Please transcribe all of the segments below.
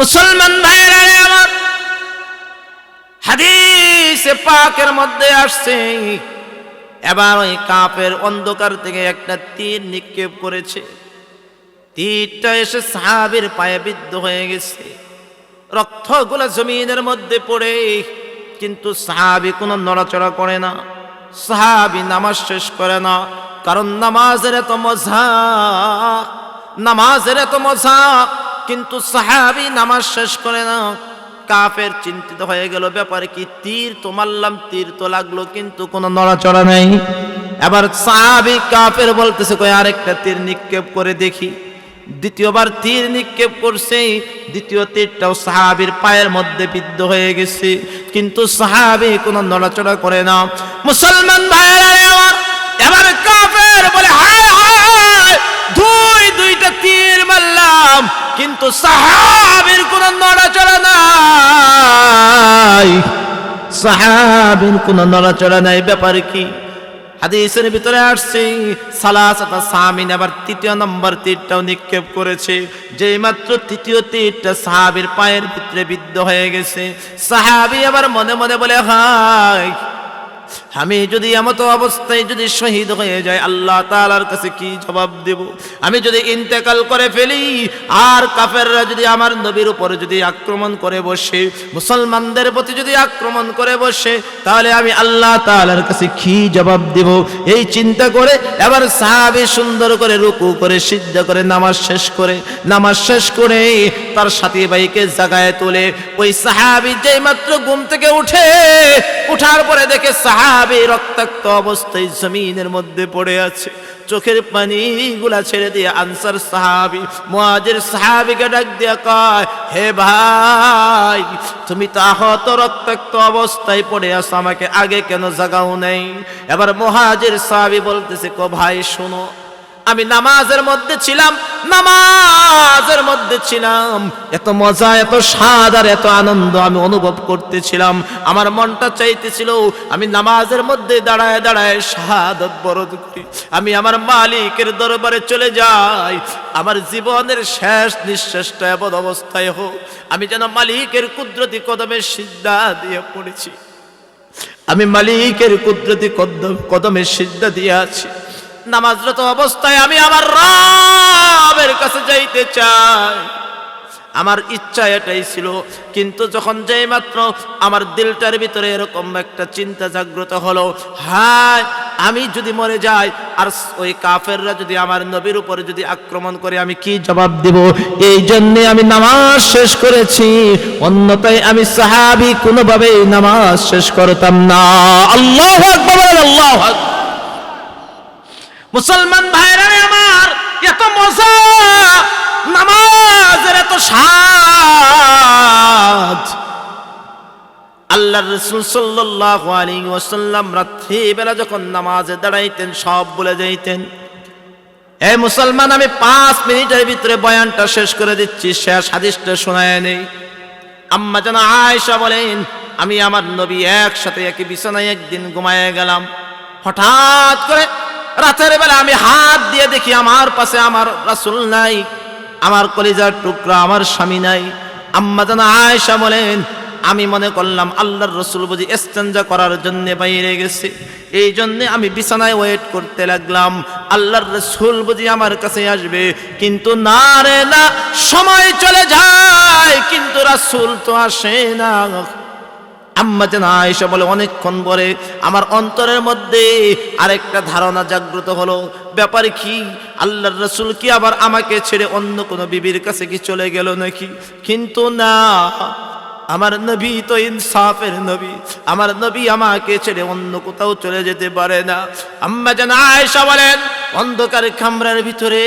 মুসলমান ভাইরা রে আমার। হাদিসে পাকের মধ্যে আসছে, এবার ওই কাপের অন্ধকার থেকে একটা তীর নিক্ষেপ করেছে। তীরটা এসে সাহাবের পায়ে বিদ্ধ হয়ে গেছে। রক্তগুলো জমিনের মধ্যে পড়ে, কিন্তু সাহাবি কোনো নড়াচড়া করে না। সাহাবি নামাজ শেষ করে না, কারণ নামাজের এত মজা, নামাজের এত মজা। কিন্তু সাহাবি নামাজ শেষ করে না কাফের চিন্তিত হয়ে গেল, ব্যাপারে কি তীর তো মারলাম তীর তো লাগল কিন্তু কোনো নড়াচড়া নেই। এবার সাহাবি কাফের বলতেছে, কই, আরেকটা তীর নিক্ষেপ করে দেখি। দ্বিতীয়বার তীর নিক্ষেপ করছে, দ্বিতীয় তীরটাও সাহাবির পায়ের মধ্যে বিদ্ধ হয়ে গেছে। কিন্তু সাহাবি কোনো নড়াচড়া করে না। মুসলমান ভাইয়েরা, এবার কাফের বলে হায় হায়, দুই, দুইটা তীর মারলাম। কিন্তু সাহাবির কোনো নড়াচড়া নাই। সাহাবির কোনো নড়াচড়া নাই, ব্যাপার কি? হাদিসের ভিতরে আসছে, সালাসাতা সামিন আবার তৃতীয় নম্বর তীরটাও নিক্ষেপ করেছে। যেই মাত্র তৃতীয় তীরটা সাহাবির পায়ের ভিতরে বিদ্ধ হয়ে গেছে। সাহাবি আবার মনে মনে বলে হায় আমি যদি এমতো অবস্থায় যদি শহীদ হয়ে যায় আল্লাহ তাআলার কাছে কি জবাব দেব? আমি যদি ইন্তেকাল করে ফেলি, আর কাফেররা যদি আমার নবীর উপরে যদি আক্রমণ করে বসে, মুসলমানদের প্রতি যদি আক্রমণ করে বসে, তাহলে আমি আল্লাহ তাআলার কাছে কি জবাব দেব? এই চিন্তা করে এবার সাহাবি সুন্দর করে রুকু করে, সিদ্ধ করে, নামাজ শেষ করে, নামাজ শেষ করে তার সাথী ভাইকে জাগায় তোলে। ওই সাহাবি যেই মাত্র ঘুম থেকে উঠে, উঠার পরে দেখে সাহাবী রক্তাক্ত অবস্থায় জমিনের মধ্যে পড়ে আছে, চোখের পানি গুলা ছেড়ে দিয়ে আনসার সাহাবি মহাজের সাহাবিকে ডাক দিয়ে কয়, হে ভাই, তুমি তো আহত রক্তাক্ত অবস্থায় পড়ে আছো, আমাকে আগে কেন জাগাও নেই? এবার মহাজের সাহাবি বলতেছে, কো ভাই, শোনো আমি নামাজের মধ্যে ছিলাম, নামাজের মধ্যে ছিলাম। এত মজা, এত স্বাদ আর এত আনন্দ আমি অনুভব করতেছিলাম। আমার মনটা চাইতেছিল, আমি নামাজের মধ্যে দাঁড়ায় দাঁড়ায় শাহাদত বরদ করি। আমি আমার মালিকের দরবারে চলে যাই। আমার জীবনের শেষ নিঃশ্বাসটা এমন অবস্থায় হোক, আমি যেন মালিকের কুদরতি কদমে সিদ্ধা দিয়ে পড়েছি। আমি মালিকের কুদরতি কদমে সিদ্ধা দিয়ে আছি। নামাজরত অবস্থায় আমি আমার রবের কাছে যাইতে চাই। আমার ইচ্ছা এটাই ছিল, কিন্তু যখন যেই মাত্র আমার দিলটার ভিতরে এরকম একটা চিন্তা জাগ্রত হলো, হায়, আমি যদি মরে যাই, আর ওই কাফেররা যদি আমার নবীর উপরে যদি আক্রমণ করে, আমি কি জবাব দেব? এই জন্যে আমি নামাজ শেষ করেছি অন্যতায় আমি সাহাবি কোনোভাবেই নামাজ শেষ করতাম না। আল্লাহ আল্লাহ মুসলমান ভাইরা আমার, এত মজা, নামাজের এত সাজ। আল্লাহ রসুল সাল্লাল্লাহু আলাইহি ওয়াসাল্লাম রাত্রিবেলা যখন নামাজে দাঁড়াইতেন, সব বলে যাইতেন এই মুসলমান, আমি পাঁচ মিনিটের ভিতরে বয়ানটা শেষ করে দিচ্ছি, শেষ হাদিসটা শোনায় নেই। আম্মা যেন আয়েশা বলেন, আমি আমার নবী একসাথে একই বিছানায় একদিন ঘুমায় গেলাম। হঠাৎ করে রাতের বেলা আমি হাত দিয়ে দেখি আমার পাশে আমার রাসুল নাই, আমার কলিজার টুকরা, আমার স্বামী নাই। আম্মা জানা আয়েশা বলেন, আমি মনে করলাম আল্লাহর রসুল বুঝি এস্তেঞ্জা করার জন্য বাইরে গেছে। এই জন্যে আমি বিছানায় ওয়েট করতে লাগলাম। আল্লাহর রসুল বুঝি আমার কাছে আসবে, কিন্তু না রে না, সময় চলে যায়, কিন্তু রাসুল তো আসে না। আম্মা যেন আয়েশা বলে অনেকক্ষণ পরে আমার অন্তরের মধ্যে আরেকটা ধারণা জাগ্রত হলো, ব্যাপার কি? আল্লাহর রসুল কি আবার আমাকে ছেড়ে অন্য কোনো বিবির কাছে কি চলে গেল নাকি? কিন্তু না আমার নবী তো ইনসাফের নবী। আমার নবী আমাকে ছেড়ে অন্য কোথাও চলে যেতে পারে না। আম্মা যেন আয়েশা বলেন, অন্ধকার খামরার ভিতরে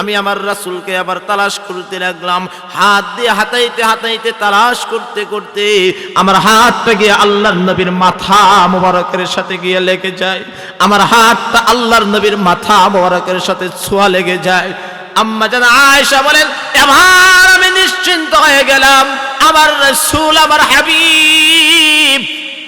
আমি আমার রাসুলকে আবার তালাশ করতে লাগলাম। হাত দিয়ে হাতাইতে হাতাইতে তালাশ করতে করতে আমার হাতটা গিয়ে আল্লাহর নবীর মাথা মোবারকের সাথে গিয়ে লেগে যায়। আমার হাতটা আল্লাহর নবীর মাথা মোবারকের সাথে ছোঁয়া লেগে যায়। আম্মা যেন আয়েশা বলেন, এবার আমি নিশ্চিন্ত হয়ে গেলাম, আমার রসুল, আমার হাবিব,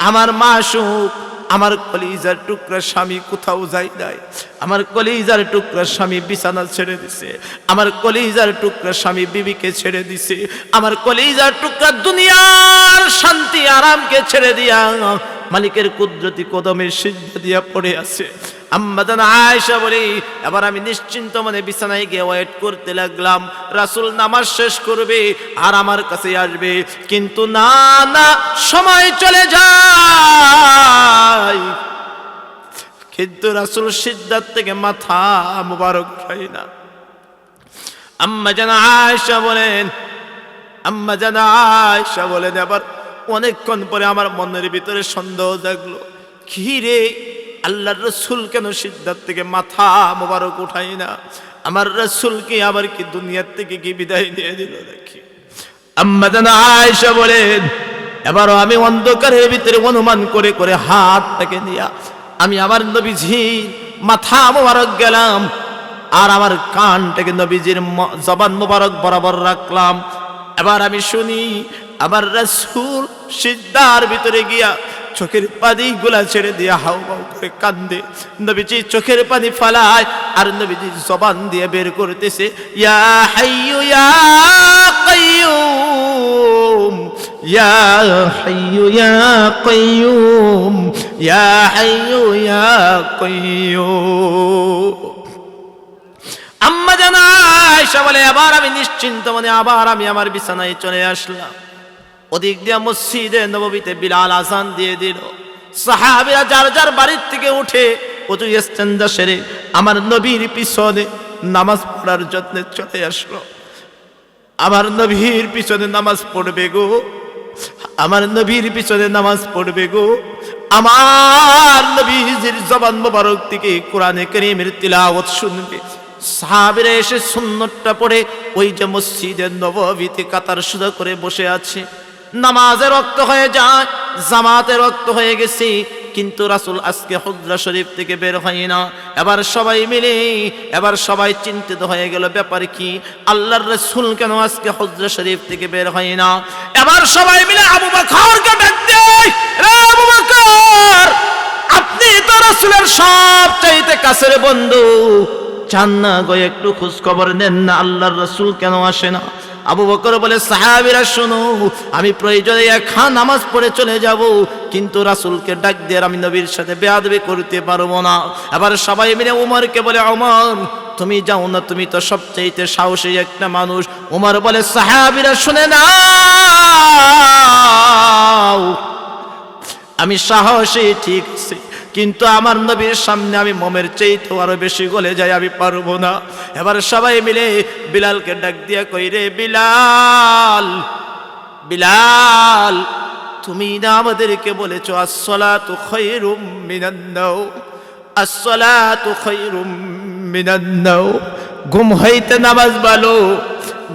আমার মাসুক, আমার কলিজার টুকরা স্বামী কোথাও যাই নাই, আমার কলিজার টুকরা স্বামী বিছানা ছেড়ে দিছে, আমার কলিজার টুকরা স্বামী বিবিকে ছেড়ে দিছে, আমার কলিজার টুকরা দুনিয়ার শান্তি আরামকে ছেড়ে দিয়া মালিকের কুদরতি কদমের সিদ্ধ দিয়া পড়ে আছে আম্মাদান আয়েশা বলি, এবার আমি নিশ্চিন্ত মনে বিছানায় গিয়ে ওয়েট করতে লাগলাম। রাসূল নামাজ শেষ করবে, আর আমার কাছে আসবে। কিন্তু না না, সময় চলে যায়। কিন্তু রাসূল সিদ্ধার থেকে মাথা মুবারক উঠাই না। আম্মা জান আয়েশা বলেন, আম্মা জান আয়েশা বলেন আবার অনেকক্ষণ পরে আমার মনের ভিতরে সন্দেহ জাগলো। কি রে? আল্লাহর রসুল কেন সিদ্ধার থেকে মাথা মোবারক উঠাই না? আমার রসুল কি আবার কি দুনিয়ার থেকে কি বিদায় দিয়ে দিল দেখি আয়েশা বলেন, এবারও আমি অন্ধকারের ভিতরে অনুমান করে করে হাত হাতটাকে নিয়া আমি আমার নবীজি মাথা মোবারক গেলাম আর আমার কানটাকে নবীজির জবান মোবারক বরাবর রাখলাম। এবার আমি শুনি, আমার রাসূল সিদ্ধার ভিতরে গিয়া চোখের পানি গুলা ছেড়ে দিয়ে হাউ হাউ করে কান্দে। নবীজি চোখের পানি ফালায়, আর নবীজি জবান দিয়ে বের করতেছে, ইয়া হাইয়ু, ইয়া কাইয়ুম, ইয়া হাইয়ু, ইয়া কাইয়ুম, ইয়া হাইয়ু, ইয়া কাইয়ুম। আম্মা জানা আয়েশা বলে আবার আমি নিশ্চিন্ত মনে, আবার আমি আমার বিছানায় চলে আসলাম। ওদিক দিয়ে মসজিদে নববীতে বিলাল আসান দিয়ে দিল। সাহাবিরা যার যার বাড়ির থেকে উঠে অতু ইস্তেন্দা সেরে আমার নবীর পিছনে নামাজ পড়ার যত্নে চলে আসলো। আমার নবীর পিছনে নামাজ পড়বে গো। আমার নবীর পিছনে নামাজ পড়বে গো। আমার নবীজির জবান মোবারক থেকে কোরআনে করিমের তিলাওয়াত শুনবে। সাহাবিরা এসে সুন্নতটা পড়ে ওই যে মসজিদের নববীতে কাতার সুদা করে বসে আছে। নামাজে রক্ত হয়ে যায়, জামাতে রক্ত হয়ে গেছি, কিন্তু রাসূল আজকে হজরা শরীফ থেকে বের হয় না। এবার সবাই মিলে, এবার সবাই চিন্তিত হয়ে গেল, ব্যাপার কি? আল্লাহর রাসূল কেন আজকে হজরা শরীফ থেকে বের হয় না? এবার সবাই মিলে আবু বকরকে ডাক দেয় রে আবু আপনি তো রাসূলের সবচাইতে কাছের বন্ধু। চান না গো, একটু খোঁজ খবর নেন না, আল্লাহর রাসূল কেন আসে না? আবু বকর বলে, সাহাবীরা, শোনো, আমি প্রয়োজনে একা নামাজ পড়ে চলে যাব, কিন্তু রাসুলকে ডাক দিয়ে আমি নবীর সাথে বেয়াদবি করতে পারব না। আবার সবাই মিলে উমরকে বলে, ওমর, তুমি যাও না, তুমি তো সবচাইতে সাহসী একটা মানুষ। উমর বলে, সাহাবীরা, শুনে না আমি সাহসী ঠিক আছে কিন্তু আমার নবীর সামনে আমি মোমের চাইতে আরও বেশি গলে যাই, আমি পারব না। এবার সবাই মিলে বিলালকে ডাক দিয়া কই রে, বিলাল বিলাল, তুমি না আমাদেরকে বলেছ, আসসালাতু খায়রুম মিনান নাও, আসসালাতু খায়রুম মিনান নাও। ঘুম হইতে নামাজ ভালো,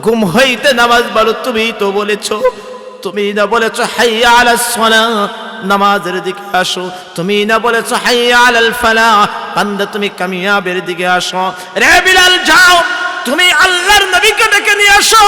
ঘুম হইতে নামাজ ভালো তুমি তো বলেছ, তুমি না বলেছ, হাইয়া আলাস নামাজের দিকে আসো। তুমি না বলেছ, হাইয়া আলাল ফালাহ। বান্দা, তুমি কামিয়াবের দিকে আসো। রে বিলাল, যাও। তুমি আল্লাহর নবীকে ডেকে নিয়ে আসো।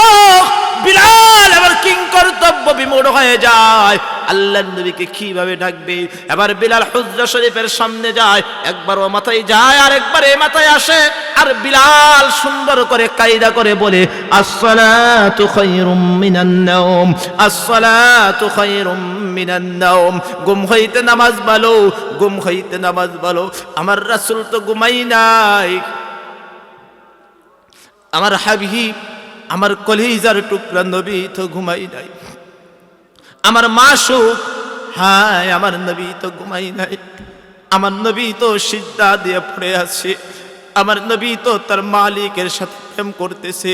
বিলাল এবার কিং কর্তব্য বিমূঢ় হয়ে যায়। আল্লাহর নবীকে কীভাবে ডাকবে? এবার বিলাল হুজরা শরীফের সামনে যায়। একবার ও মাথায় যায় আর একবার এ মাথায় আসে। আর বিলাল সুন্দর করে কায়দা করে বলে, আসসালাতু খায়রুম মিনান নাওম, আসসালাতু খায়রুম মিনান নাওম। গুম হইতে নামাজ ভালো, গুম হইতে নামাজ ভালো। আমার রাসূল তো ঘুমাই নাই। আমার হাবিব আমার কলিজার টুকরা নবী তো ঘুমাই নাই। আমার মাসুক, হায়, আমার নবী তো ঘুমাই নাই। আমার নবী তো সিদ্ধা দিয়ে পড়ে আছে। আমার নবী তো তার মালিকের সাথে প্রেম করতেছে।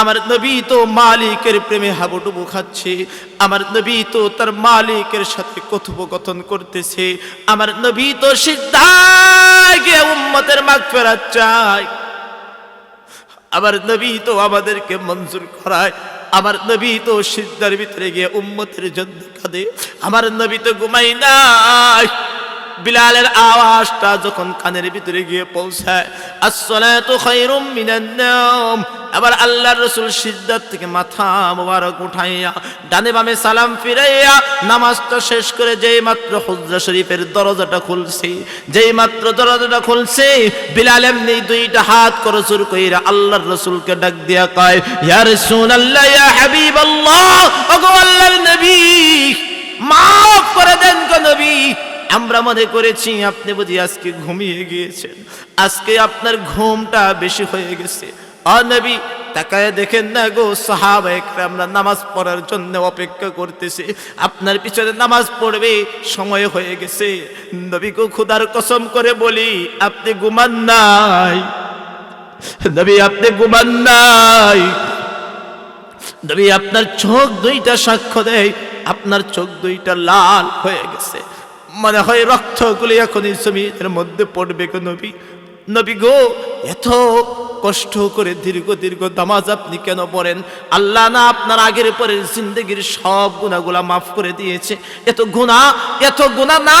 আমার নবী তো মালিকের প্রেমে হাবুডুবু খাচ্ছে। আমার নবী তো তার মালিকের সাথে কথোপকথন করতেছে। আমার নবী তো সিদ্ধা গিয়ে উম্মতের মাগ ফেরাত চায়। আমার নবী তো আমাদেরকে মঞ্জুর করায়, আমার নবী তো সিদ্ধার ভিতরে গিয়ে উম্মতের জন্য কাঁদে, আমার নবী তো ঘুমাই নাই। বিলালের আওয়াজটা যখন কানের ভিতরে গিয়ে পৌঁছায় মিনান নাওম। আবার আল্লাহর রাসূল সিজদাত থেকে মাথা মোবারক উঠাইয়া, ডানে বামে সালাম ফিরাইয়া, নামাজটা শেষ করে যেই মাত্র হুজরা শরীফের দরজাটা খুলছে, যেই মাত্র দরজাটা খুলছে, বিলাল এমনি দুইটা হাত করে জোর কইরা আল্লাহর রাসূলকে ডাক দিয়া কয়, ইয়া রাসূলুল্লাহ, ইয়া হাবিবাল্লাহ, ওগো আল্লাহর নবী, মাফ করে দেন গো নবী আমরা মনে করেছি, আপনি বুঝি আজকে ঘুমিয়ে গিয়েছেন। আজকে আপনার ঘুমটা বেশি হয়ে গেছে। অনবী তাকায় দেখেন না গো, সাহাবা আমরা নামাজ পড়ার জন্য অপেক্ষা করতেছি। আপনার পিছনে নামাজ পড়বে, সময় হয়ে গেছে। নবী গো, খুদার কসম করে বলি, আপনি ঘুমান নাই। নবী, আপনি ঘুমান নাই। নবী, আপনার চোখ দুইটা সাক্ষ্য দেয়, আপনার চোখ দুইটা লাল হয়ে গেছে। মনে হয় রক্তগুলি এখন এই জমিনের মধ্যে পড়বে গো নবী। নবী গো, এত কষ্ট করে দীর্ঘ দীর্ঘ দামাজ আপনি কেন পড়েন? আল্লাহ না আপনার আগের পরের জিন্দগির সব গুণাগুলা মাফ করে দিয়েছে। এত গুণা এত গুণা না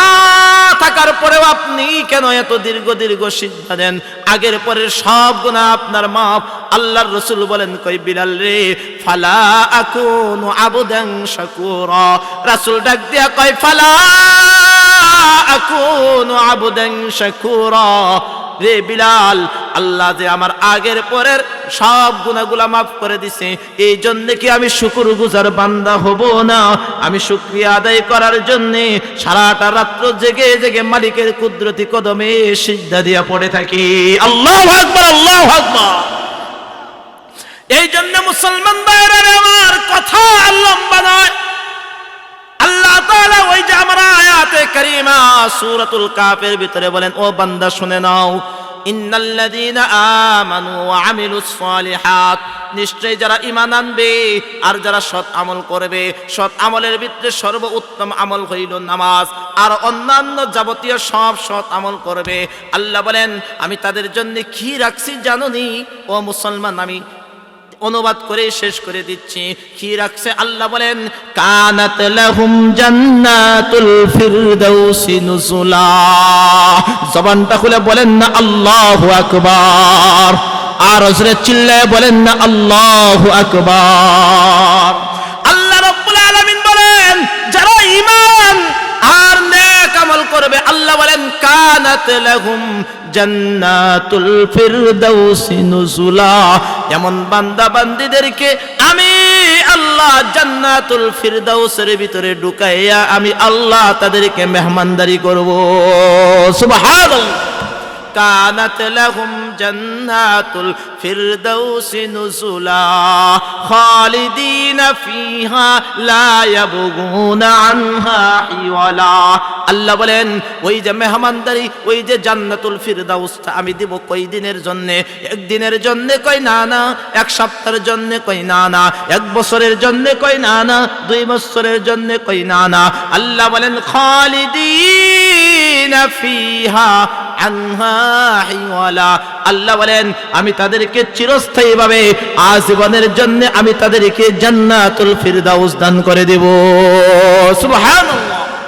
থাকার পরেও আপনি কেন এত দীর্ঘ দীর্ঘ সিদ্ধা দেন? আগের পরের সব গুণা আপনার মাফ। আল্লাহর রসুল বলেন, কই বিলাল রে, ফালা আকুন আবুদাং শাকুরা। রাসূল ডাক দিয়া কয়, ফালা রে বিলাল, আল্লাহ যে আমার আগের পরের সব মাফ করে দিছে এই জন্য কি আমি শুকুর গুজার বান্দা হব না? আমি আদায় করার জন্য সারাটা রাত্র জেগে জেগে মালিকের কুদরতি কদমে সিদ্ধা দিয়া পড়ে থাকি। আল্লাহ আল্লাহ এই জন্য মুসলমান বাইরের আমার কথা লম্বা নয়। তাআলা ওই যে আয়াতে সূরাতুল কাফের ভিতরে বলেন, ও বান্দা, শুনে নাও। ইন্নাল্লাযীনা আমানু ওয়া আমিলুস সালিহাত। নিশ্চয় যারা ঈমান আনবে আর যারা সৎ আমল করবে, সৎ আমলের ভিতরে সর্ব উত্তম আমল হইল নামাজ। আর অন্যান্য যাবতীয় সব সৎ আমল করবে। আল্লাহ বলেন, আমি তাদের জন্য কি রাখছি জানোনি ও মুসলমান, আমি অনুবাদ করে শেষ করে দিচ্ছি। কি রাখছে? আল্লাহ বলেন, কানাত লাহুম জান্নাতুল ফিরদাউসি নুজুলা। জবানটা খুলে বলেন না, আল্লাহু আকবার। আর হযরত চিল্লায় বলেন না, আল্লাহু আকবার। বলেন, কানাত লাহুম জান্নাতুল ফিরদাউসি নুজুলা। এমন বান্দা বান্দিদেরকে আমি আল্লাহ জান্নাতুল ফিরদাউসের ভিতরে ঢুকাইয়া আমি আল্লাহ তাদেরকে মেহমানদারি করব। সুবহানাল্লাহ। كانت لهم جنات الفردوس نزلا خالدين فيها لا يبغون عنها حولا আল্লাহ বলেন ওই যে মেহমানদারি ওই যে জান্নাতুল ফিরদাউসটা আমি দিব কই দিনের জন্য একদিনের জন্য কই না না এক সপ্তাহের জন্য কই না না এক বছরের জন্য কই না না দুই বছরের জন্য কই না না আল্লাহ বলেন খালিদিন ফিহা আনহা হিওয়ালা আল্লাহ বলেন, আমি তাদেরকে চিরস্থায়ীভাবে আজীবনের জন্য আমি তাদেরকে জান্নাতুল ফিরদাউস দান করে দেব। সুবহানাল্লাহ।